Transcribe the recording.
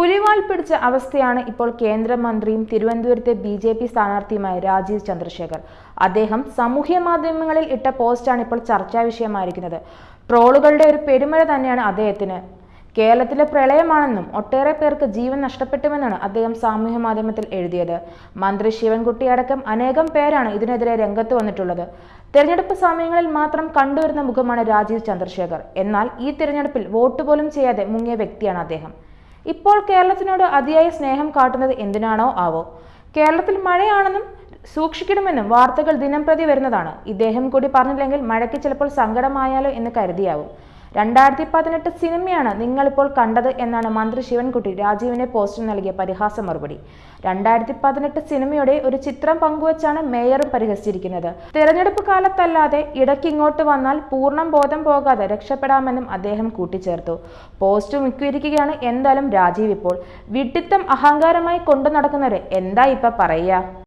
പുലിവാൽ പിടിച്ച അവസ്ഥയാണ് ഇപ്പോൾ കേന്ദ്രമന്ത്രിയും തിരുവനന്തപുരത്തെ ബി ജെ പി സ്ഥാനാർത്ഥിയുമായ രാജീവ് ചന്ദ്രശേഖർ. അദ്ദേഹം സാമൂഹ്യ മാധ്യമങ്ങളിൽ ഇട്ട പോസ്റ്റാണ് ഇപ്പോൾ ചർച്ചാ വിഷയമായിരിക്കുന്നത്. ട്രോളുകളുടെ ഒരു പെരുമഴ തന്നെയാണ് അദ്ദേഹത്തിന്. കേരളത്തിലെ പ്രളയമാണെന്നും ഒട്ടേറെ പേർക്ക് ജീവൻ നഷ്ടപ്പെട്ടുമെന്നാണ് അദ്ദേഹം സാമൂഹ്യ മാധ്യമത്തിൽ എഴുതിയത്. മന്ത്രി ശിവൻകുട്ടി അടക്കം അനേകം പേരാണ് ഇതിനെതിരെ രംഗത്ത് വന്നിട്ടുള്ളത്. തെരഞ്ഞെടുപ്പ് സമയങ്ങളിൽ മാത്രം കണ്ടുവരുന്ന മുഖമാണ് രാജീവ് ചന്ദ്രശേഖർ. എന്നാൽ ഈ തിരഞ്ഞെടുപ്പിൽ വോട്ട് പോലും ചെയ്യാതെ മുങ്ങിയ വ്യക്തിയാണ് അദ്ദേഹം. ഇപ്പോൾ കേരളത്തിനോട് അതിയായ സ്നേഹം കാട്ടുന്നത് എന്തിനാണോ ആവോ? കേരളത്തിൽ മഴയാണെന്നും സൂക്ഷിക്കണമെന്നും വാർത്തകൾ ദിനം പ്രതി വരുന്നതാണ്. ഇദ്ദേഹം കൂടി പറഞ്ഞില്ലെങ്കിൽ മഴയ്ക്ക് ചിലപ്പോൾ സങ്കടമായാലോ എന്ന് കരുതിയാവും. രണ്ടായിരത്തി പതിനെട്ട് സിനിമയാണ് നിങ്ങളിപ്പോൾ കണ്ടത് എന്നാണ് മന്ത്രി ശിവൻകുട്ടി രാജീവിനെ പോസ്റ്റിൽ നൽകിയ പരിഹാസ മറുപടി. രണ്ടായിരത്തി പതിനെട്ട് സിനിമയുടെ ഒരു ചിത്രം പങ്കുവച്ചാണ് മേയറും പരിഹസിച്ചിരിക്കുന്നത്. തിരഞ്ഞെടുപ്പ് കാലത്തല്ലാതെ ഇടയ്ക്ക് ഇങ്ങോട്ട് വന്നാൽ പൂർണം ബോധം പോകാതെ രക്ഷപ്പെടാമെന്നും അദ്ദേഹം കൂട്ടിച്ചേർത്തു. പോസ്റ്റ് മുക്കിയിരിക്കുകയാണ് എന്തായാലും രാജീവ് ഇപ്പോൾ. വിഡിത്തം അഹങ്കാരമായി കൊണ്ടു നടക്കുന്നവരെ എന്താ ഇപ്പൊ പറയുക?